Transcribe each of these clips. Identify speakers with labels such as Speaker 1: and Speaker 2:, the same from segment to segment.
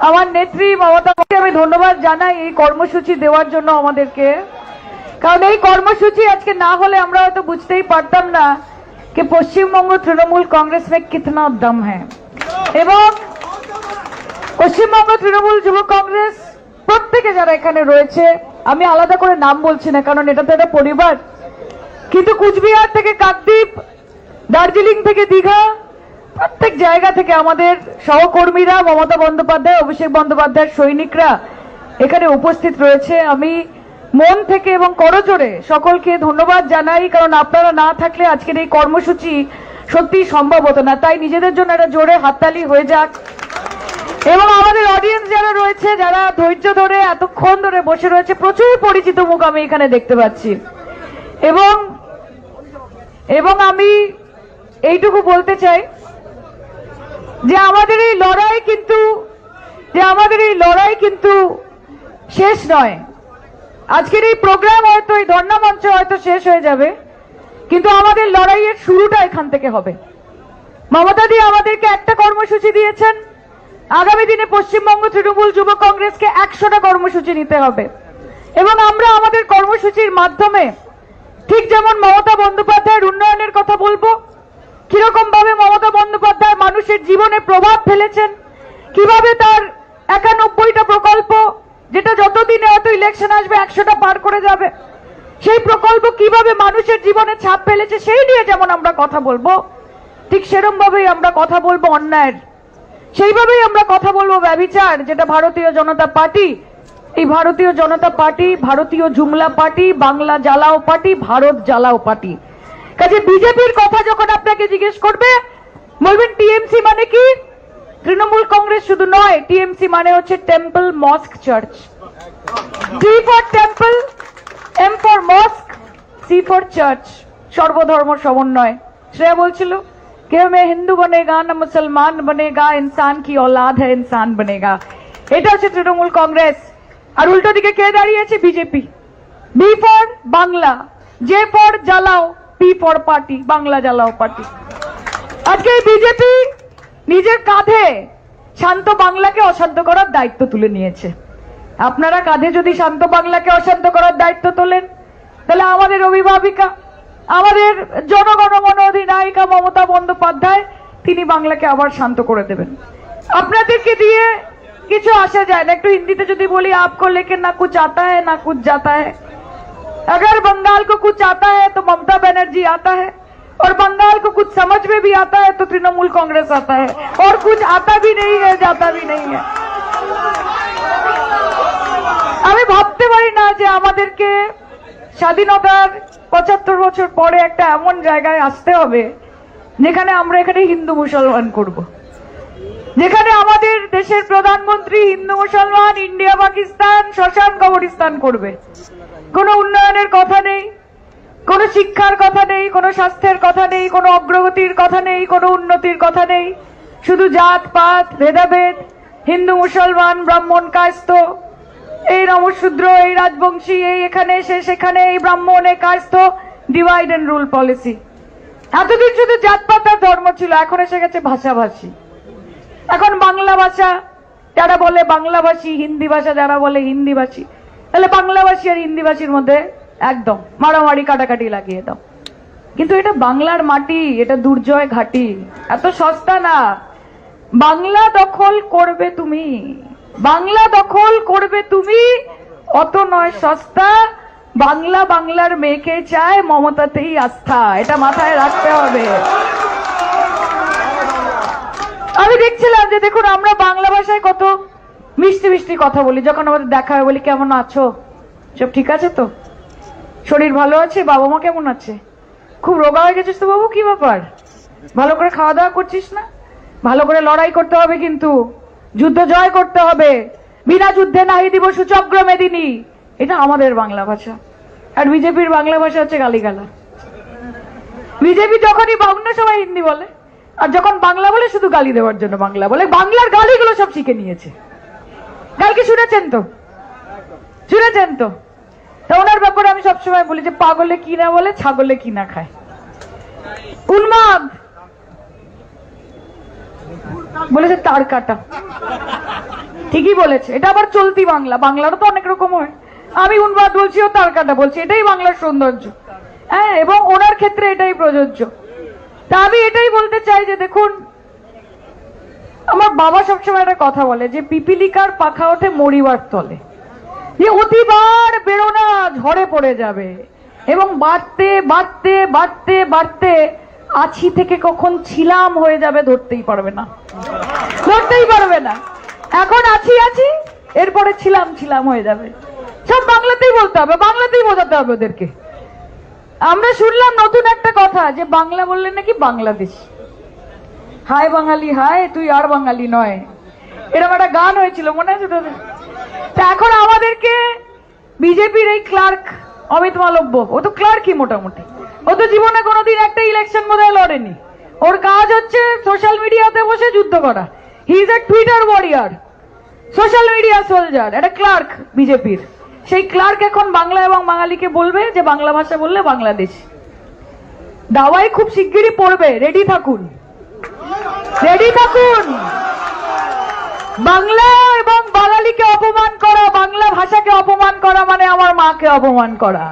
Speaker 1: আমার নেত্রী মমতা বন্দ্যোপাধ্যায়কে আমি ধন্যবাদ জানাই এই কর্মসূচি দেওয়ার জন্য আমাদেরকে কারণ এই কর্মসূচি আজকে না হলে আমরা হয়তো বুঝতেই পারতাম না कि পশ্চিমবঙ্গ তৃণমূল কংগ্রেস में कितना दम है এবং পশ্চিমবঙ্গ তৃণমূল যুব কংগ্রেস প্রত্যেকে যারা এখানে রয়েছে আমি আলাদা করে নাম বলছি না কারণ এটা তো একটা পরিবার কিন্তু কুচবিহার থেকে কাকদ্বীপ দার্জিলিং থেকে দীঘা প্রত্যেক জায়গা থেকে আমাদের সহকর্মীরা মমতা বন্দ্যোপাধ্যায়, অভিষেক বন্দ্যোপাধ্যায়ের সৈনিকরা এখানে উপস্থিত রয়েছে। আমি মন থেকে এবং করজোরে সকলকে ধন্যবাদ জানাই, কারণ আপনারা না থাকলে আজকের এই কর্মসূচি সত্যি সম্ভব হতো না। তাই নিজেদের জন্য একটা জোরে হাততালি হয়ে যাক। এবং আমাদের অডিয়েন্স যারা রয়েছে, যারা ধৈর্য ধরে এতক্ষণ ধরে বসে রয়েছে, প্রচুর পরিচিত মুখ আমি এখানে দেখতে পাচ্ছি। এবং এবং আমি এইটুকু বলতে চাই যে আমাদের এই লড়াই কিন্তু, যে আমাদের এই লড়াই কিন্তু শেষ নয়। আজকের এই প্রোগ্রাম হয়তো, এই ধর্ণা মঞ্চ হয়তো শেষ হয়ে যাবে, কিন্তু আমাদের লড়াইয়ের শুরুটা এখান থেকে হবে। মমতা দি আমাদেরকে একটা কর্মসূচি দিয়েছেন। আগামী দিনে পশ্চিমবঙ্গ তৃণমূল যুব কংগ্রেসকে একশোটা কর্মসূচি নিতে হবে। এবং আমরা আমাদের কর্মসূচির মাধ্যমে, ঠিক যেমন মমতা বন্দ্যোপাধ্যায়ের উন্নয়নের কথা বলব কীরকম ভাবে মমতা বন্দ্যোপাধ্যায় মানুষের জীবনে প্রভাব ফেলেছেন? কীভাবে তার একানব্বইটা প্রকল্প, যেটা যতদিনে হয়তো ইলেকশন আসবে, একশোটা পার করে যাবে, সেই প্রকল্প কীভাবে মানুষের জীবনে ছাপ ফেলেছে, সেই নিয়ে যেমন আমরা কথা বলব, ঠিক সেরম ভাবেই আমরা কথা বলব অন্যায়ের। সেইভাবেই আমরা কথা বলব ব্যবিচার যেটা ভারতীয় জনতা পার্টি, এই ভারতীয় জনতা পার্টি, ভারতীয় জুমলা পার্টি, বাংলা জ্বালাও পার্টি, ভারত জ্বালাও পার্টি। কাজে বিজেপির কথা যখন আপনাকে জিজ্ঞেস করবে বলবেন টিএমসি মানে কি তৃণমূল কংগ্রেস শুধু নয় টিএমসি মানে হচ্ছে temple mosque church T for temple M for mosque C for church সর্বধর্ম সমন্বয় শ্রেয়া বলছিল কেউ মে হিন্দু বনেগা না মুসলমান বনেগা ইনসান কি औलाद है इंसान बनेगा এটা হচ্ছে তৃণমূল কংগ্রেস আর উল্টো দিকে কে দাঁড়িয়েছে BJP B for Bangla J for জ্বালাও পি ফর পার্টি বাংলা জ্বালাও পার্টি আজকে এই বিজেপি নিজের কাঁধে শান্ত বাংলাকে অশান্ত করার দায়িত্ব তুলে নিয়েছে। আপনারা কাঁধে যদি শান্ত বাংলাকে অশান্ত করার দায়িত্ব তোলেন, তাহলে আমাদের অভিভাবিকা, আমাদের জনগণমন অধিনায়িকা মমতা বন্দ্যোপাধ্যায়, তিনি বাংলাকে আবার শান্ত করে দেবেন। আপনাদেরকে দিয়ে কিছু আসা যায় না। একটু হিন্দিতে যদি বলি, আপ লেকে না কুচ আতা হ্যাঁ না কুচ জাতা হ্যাঁ अगर बंगाल को कुछ आता है तो ममता बनर्जी आता है और बंगाल को कुछ समझ में भी आता है तो तृणमूल कांग्रेस आता है और कुछ आता भी नहीं है जाता भी नहीं है আমি ভাবতে পারি না যে আমাদেরকে স্বাধীনতার পঁচাত্তর বছর পরে একটা এমন জায়গায় আসতে হবে যেখানে আমরা এখানে হিন্দু মুসলমান করব। যেখানে আমাদের দেশের প্রধানমন্ত্রী হিন্দু মুসলমান ইন্ডিয়া পাকিস্তান শ্মশান কবরিস্তান করবে কোনো উন্নয়নের কথা নেই, কোনো শিক্ষার কথা নেই, কোনো স্বাস্থ্যের কথা নেই, কোনো অগ্রগতির কথা নেই, কোনো উন্নতির কথা নেই। শুধু জাত, পাত, ভেদাভেদ, হিন্দু, মুসলমান, ব্রাহ্মণ, কায়স্থ। এই নমশূদ্র, এই রাজবংশী, এই এখানে, সে সেখানে, এই ব্রাহ্মণ, এই কায়স্থ ডিভাইড অ্যান্ড রুল পলিসি এতদিন শুধু জাতপাত আর ধর্ম ছিল, এখন এসে গেছে ভাষাভাষী। এখন বাংলা ভাষা, যারা বলে বাংলাভাষী, হিন্দি ভাষা যারা বলে হিন্দি ভাষী তাহলে বাংলাভাষী আর হিন্দি ভাষীর মধ্যে একদম মারামারি কাটাকাটি লাগিয়ে দাও। কিন্তু এটা বাংলার মাটি, এটা দুর্জয় ঘাটি, এত সস্তা না। বাংলা দখল করবে তুমি, বাংলা দখল করবে তুমি, অত নয় সস্তা। বাংলা বাংলার মেয়েকে চায় মমতাতেই আস্থা, এটা মাথায় রাখতে হবে। আমি দেখছিলাম যে দেখুন, আমরা বাংলা ভাষায় কত মিষ্টি মিষ্টি কথা বলি, যখন আমাদের দেখা হয় বলি, কেমন আছো? সব ঠিক আছে তো? শরীর ভালো আছে? বাবা মা কেমন আছে? খুব রোগা হয়ে গেছিস তো বাবু, কি ব্যাপার? ভালো করে খাওয়া দাওয়া করছিস না? ভালো করে লড়াই করতে হবে কিন্তু, যুদ্ধ জয় করতে হবে, বিনা যুদ্ধে নাহি দিব সুচক্র মেদিনী। এটা আমাদের বাংলা ভাষা, আর বিজেপির বাংলা ভাষা হচ্ছে গালিগালা বিজেপি যখনই অন্য সবাই হিন্দি বলে, আর যখন বাংলা বলে, শুধু গালি দেওয়ার জন্য বাংলা বলে, বাংলার গালিগুলো সব শিখে নিয়েছে। কালকে শুনেছেন তো? শুনেছেন তো? তা ওনার ব্যাপারে আমি সবসময় বলি যে পাগলে কি না বলে, ছাগলে কি না খায়। উন্মাদ! বলেছে তার কাটা। ঠিকই বলেছে। এটা আবার চলতি বাংলা। বাংলারও তো অনেক রকম হয়। আমি উন্মাদ বলছি ও তার কাটা বলছি। এটাই বাংলার সৌন্দর্য। হ্যাঁ এবং ওনার ক্ষেত্রে এটাই প্রযোজ্য। তা আমি এটাই বলতে চাই যে দেখুন আমার বাবা সবসময় একটা কথা বলে যে পিপিলিকার পাখা ওঠে মরিবার তলে। যে অতিবার বেরোনা ঝড়ে পড়ে যাবে। এবং বাড়তে বাড়তে বাড়তে বাড়তে আছি থেকে কখন ছিলাম হয়ে যাবে ধরতেই পারবে না। ধরতেই পারবে না। এখন আছি আছি, এরপরে ছিলাম ছিলাম হয়ে যাবে। সব বাংলাতেই বলতে হবে, বাংলাতেই বোঝাতে হবে ওদেরকে। আমরা শুনলাম নতুন একটা কথা যে বাংলা বললে নাকি বাংলাদেশ। হায় বাঙালি, হায়, তুই আর বাঙালি নয়। এরকম একটা গান হয়েছিল, মনে আছে তোদের? তা এখন আমাদেরকে বিজেপির এই ক্লার্ক অমিত মালব্য, ও তো ক্লার্কই মোটামুটি। ও তো জীবনে কোনোদিন একটা ইলেকশন বোধহয় লড়েনি। ওর কাজ হচ্ছে সোশ্যাল মিডিয়াতে বসে যুদ্ধ করা। He is a Twitter warrior social media soldier একটা ক্লার্ক বিজেপির। সেই ক্লার্ক এখন বাংলা এবং বাঙালিকে বলবে যে বাংলা ভাষা বললে বাংলাদেশ। দাওয়াই খুব শিগগিরই পড়বে রেডি থাকুন। রেডি থাকুন। বাংলা এবং বাঙালিকে অপমান করা, বাংলা ভাষাকে অপমান করা মানে আমার মাকে অপমান করা।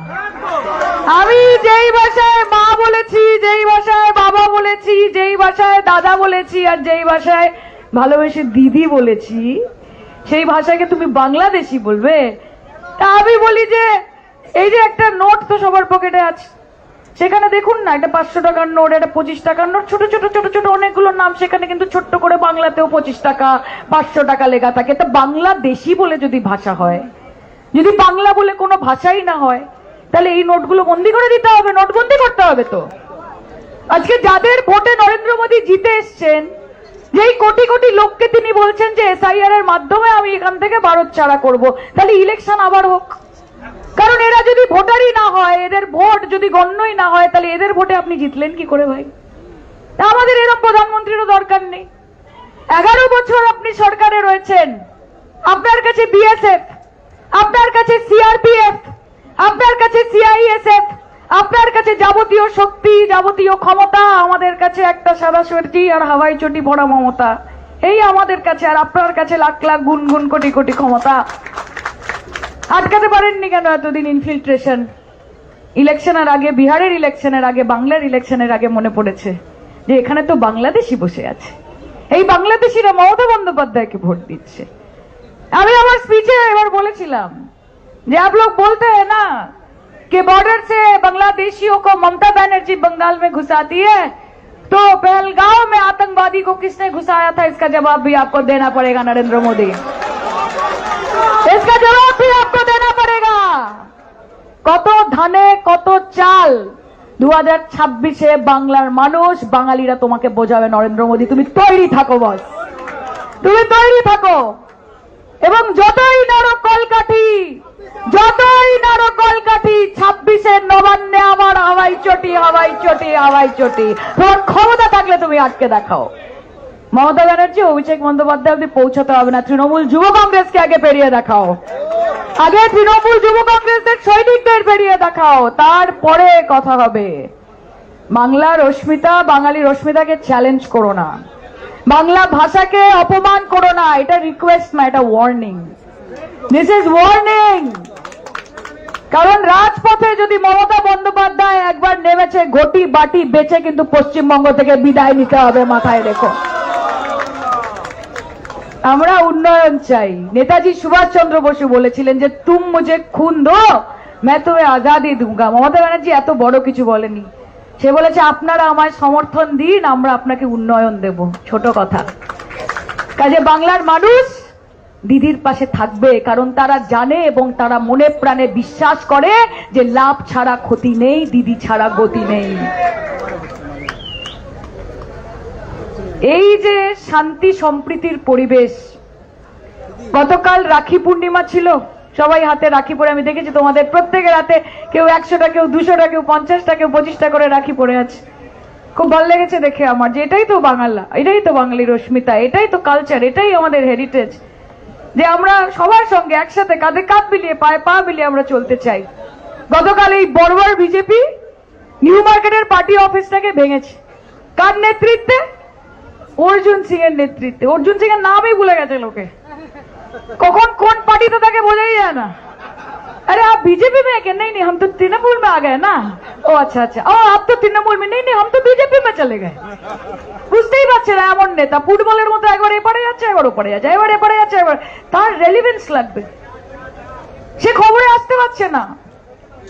Speaker 1: আমি যেই ভাষায় মা বলেছি, যেই ভাষায় বাবা বলেছি, যেই ভাষায় দাদা বলেছি আর যেই ভাষায় ভালোবেসে দিদি বলেছি, সেই ভাষাকে তুমি বাংলাদেশি বলবে? তা আমি বলি যে, এই যে একটা নোট তো সবার পকেটে আছে। সেখানে দেখুন না এটা পাঁচশো টাকার নোট, একটা পঁচিশ টাকার নোট, ছোট ছোট ছোট ছোট অনেকগুলো নাম, সেখানে কিন্তু ছোট্ট করে বাংলাতেও পঁচিশ টাকা, পাঁচশো টাকা লেখা থাকে। তা বাংলাদেশি বলে যদি ভাষা হয়, যদি বাংলা বলে কোনো ভাষাই না হয়, তাহলে এই নোটগুলো বন্দি করে দিতে হবে নোটবন্দি করতে হবে তো। আজকে যাদের ভোটে নরেন্দ্র মোদী জিতে এসছেন, যেই কোটি কোটি লোককে তিনি বলছেন যে এসআইআর এর মাধ্যমে আমি এখান থেকে ভারত ছাড়া করব, তাহলে ইলেকশন আবার হোক। কারণ এরা যদি ভোটারই না হয়, এদের ভোট যদি গণ্যই না হয়, তাহলে এদের ভোটে আপনি জিতলেন কি করে ভাই? আমাদের এরকম প্রধানমন্ত্রীরও দরকার নেই। এগারো বছর আপনি সরকারে রয়েছেন। আপনার কাছে বিএসএফ, আপনার কাছে সিআরপিএফ, আপনার কাছে সিআইএসএফ, আপনার কাছে যাবতীয় শক্তি, যাবতীয় ক্ষমতা, আমাদের কাছে একটা সাদা সর্জি আর হাওয়াই চটি ভরা মমতা। এই আমাদের কাছে আর আপনার কাছে লাখ লাখ গুন গুন কোটি কোটি ক্ষমতা। আটকাতে পারেননি কেন এতদিন ইনফিল্ট্রেশন ইলেকশনের আগে বিহারের ইলেকশনের আগে বাংলার ইলেকশনের আগে মনে পড়েছে যে এখানে তো বাংলাদেশি বসে আছে এই বাংলাদেশিরা মমতা বন্দ্যোপাধ্যায়কে ভোট দিচ্ছে আমি আমার স্পিচে এবার বলেছিলাম যে आप लोग बोलते हैं ना कि बॉर्डर से बांग्लादेशियों को ममता बनर्जी बंगाल में घुसाती है तो पहलगांव में आतंकवादी को किसने घुसाया था इसका जवाब भी आपको देना पड़ेगा नरेंद्र मोदी इसका जवाब भी आपको देना पड़ेगा কত ধানে কত চাল দু হাজার ছাব্বিশে বাংলার মানুষ বাঙালিরা তোমাকে বোঝাবে নরেন্দ্র মোদী তুমি তৈরি থাকো বস তুমি তৈরি থাকো এবং যতই নাড়ো কলকাঠি যতই নাড়ো কলকাঠি ছাব্বিশের নবান্নে আমার হাওয়াই চটি হাওয়াই চটি হাওয়াই চটি তোমার ক্ষমতা থাকলে তুমি আটকে দেখাও মমতা ব্যানার্জি অভিষেক বন্দ্যোপাধ্যায় অব্দি পৌঁছাতে হবে না। তৃণমূল যুব কংগ্রেসকে আগে পেরিয়ে দেখাও। আগে তৃণমূল যুব কংগ্রেসের সৈনিকদের পেরিয়ে দেখাও। তারপরে কথা হবে। বাংলা রশ্মিতা, বাঙালি রশ্মিতাকে চ্যালেঞ্জ করো না। বাংলা ভাষাকে অপমান করো না। এটা রিকোয়েস্ট না, এটা ওয়ার্নিং দিস ইজ ওয়ার্নিং কারণ রাজপথে যদি মমতা বন্দ্যোপাধ্যায় একবার নেমেছে, ঘটি বাটি বেচে কিন্তু পশ্চিমবঙ্গ থেকে বিদায় নিতে হবে মাথায় রেখো। আমরা উন্নয়ন চাই। নেতাজি সুভাষচন্দ্র বসু বলেছিলেন যে, তুম মুজে খুন দো, ম্যাঁ তো আজাদি দুঙ্গা। মমতা ব্যানার্জি এত বড় কিছু বলেনি। সে বলেছে, আপনারা আমায় সমর্থন দিন, আমরা আপনাকে উন্নয়ন দেব। ছোট কথা। কাজে বাংলার মানুষ দিদির পাশে থাকবে, কারণ তারা জানে এবং তারা মনে প্রাণে বিশ্বাস করে যে, লাভ ছাড়া ক্ষতি নেই, দিদি ছাড়া গতি নেই। এই যে শান্তি সম্প্রীতির পরিবেশ, গতকাল রাখি পূর্ণিমা ছিল, সবাই হাতে রাখি পরে, আমি দেখেছি তোমাদের প্রত্যেকের হাতে কেউ একশোটা, কেউ দুশোটা, কেউ পঞ্চাশটা, কেউ পঁচিশটা করে রাখি পরে আছে। খুব ভালো লেগেছে দেখে আমার যে এটাই তো বাঙালা এটাই তো বাঙালি রশ্মিতা, এটাই তো কালচার এটাই আমাদের হেরিটেজ যে আমরা সবার সঙ্গে একসাথে কাঁধে কাঁধ মিলিয়ে, পায়ে পা মিলিয়ে আমরা চলতে চাই। গতকাল এই বড়বড় বিজেপি, নিউ মার্কেটের পার্টি অফিসটাকে ভেঙেছে। কার নেতৃত্বে? অর্জুন সিং এর নেতৃত্বে অর্জুন সিং এর নামই ভুলে গেছে লোকে কখন কোন পার্টিতে থাকে বোঝাই যায় না अरे आप बीजेपी में है क्या नहीं नहीं हम तो तृणमूल में आ गए ना ओ अच्छा अच्छा ओ आप तो तृणमूल में नहीं नहीं हम तो बीजेपी में चले गए বুঝতেই পারছে না এমন নেতা ফুটবলের মতো একবার এপারে যাচ্ছে একবার ওপারে যাচ্ছে এবার এপারে যাচ্ছে একবার তার রেলিভেন্স লাগবে সে খবরে আসতে পারছে না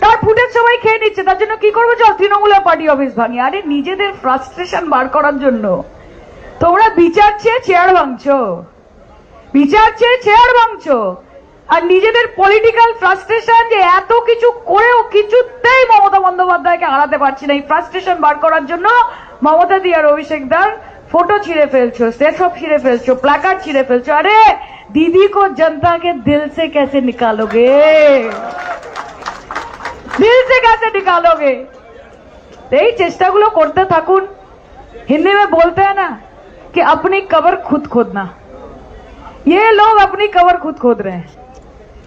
Speaker 1: তার ফুটেজ সবাই খেয়ে নিচ্ছে তার জন্য কি করবো চল তৃণমূলের পার্টি অফিস ভাঙি আরে নিজেদের ফ্রাস্ট্রেশন বার করার জন্য তোমরা বিচার চেয়ে চেয়ার ভাঙছো বিচার চেয়ে চেয়ার ভাঙছো আর নিজেদের পলিটিক্যাল ফ্রাস্ট্রেশন যে এত কিছু করেও কিছুতেই মমতা বন্দ্যোপাধ্যায়কে হারাতে পারছি না এই ফ্রাস্ট্রেশন বার করার জন্য মমতা দি আর অভিষেক দার ফটো ছিঁড়ে ফেলছো সেসব ছিঁড়ে ফেলছো প্ল্যাকার্ড ছিঁড়ে ফেলছো আরে दीदी को जनता के दिल से कैसे निकालोगे दिल से कैसे निकालोगे तो এই চেষ্টাগুলো করতে থাকুন हिंदी में बोलते हैं ना कि अपनी कबर खुद खोदना ये लोग अपनी कबर खुद खोद रहे हैं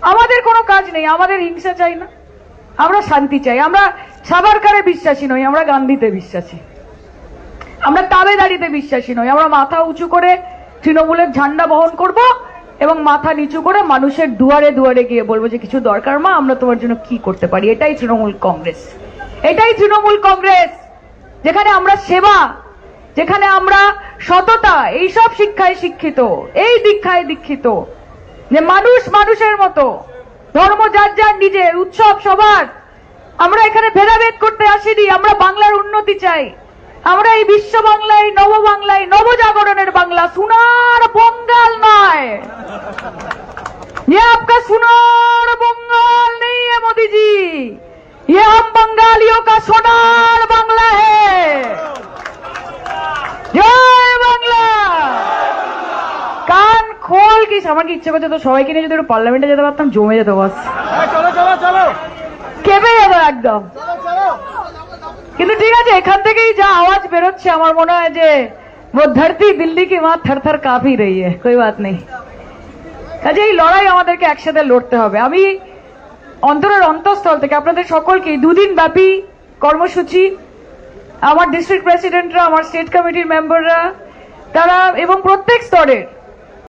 Speaker 1: আমাদের কোনো কাজ নেই আমাদের হিংসা চাই না আমরা শান্তি চাই আমরা সাবারকারে বিশ্বাসী নই আমরা গান্ধীতে বিশ্বাসী আমরা তাবেদারিতে বিশ্বাসী নই আমরা মাথা উঁচু করে তৃণমূলের ঝান্ডা বহন করব এবং মাথা নিচু করে মানুষের দুয়ারে দুয়ারে গিয়ে বলবো যে কিছু দরকার মা আমরা তোমার জন্য কি করতে পারি এটাই তৃণমূল কংগ্রেস এটাই তৃণমূল কংগ্রেস যেখানে আমরা সেবা যেখানে আমরা সততা, এইসব শিক্ষায় শিক্ষিত, এই দীক্ষায় দীক্ষিত। যে মানুষ মানুষের মতো, ধর্ম যার যার নিজে উৎসব সবার। আমরা এখানে ভেদাভেদ করতে আসিনি, আমরা বাংলার উন্নতি চাই। আমরা এই বিশ্ব বাংলায়, নব বাংলায় নবজাগরণের বাংলা, সোনার বঙ্গাল নয়। আপকা সুনো তো সবাইকে নিয়ে যদি একটু পার্লামেন্টে যেতে পারতাম জমে যেত বাস
Speaker 2: চলো চলো চলো
Speaker 1: কেঁপে যাবো একদম
Speaker 2: চলো
Speaker 1: কিন্তু ঠিক আছে এখান থেকেই যা আওয়াজ বেরোচ্ছে আমার মনে হয় যে वो धरती दिल्ली की वहां थर थर कांप ही रही है कोई बात नहीं কাজে এই লড়াই আমাদেরকে একসাথে লড়তে হবে আমি অন্তরের অন্তঃস্থল থেকে আপনাদের সকলকে দুদিন ব্যাপী কর্মসূচি আমার ডিস্ট্রিক্ট প্রেসিডেন্টরা আমার স্টেট কমিটির মেম্বাররা তারা এবং প্রত্যেক স্তরের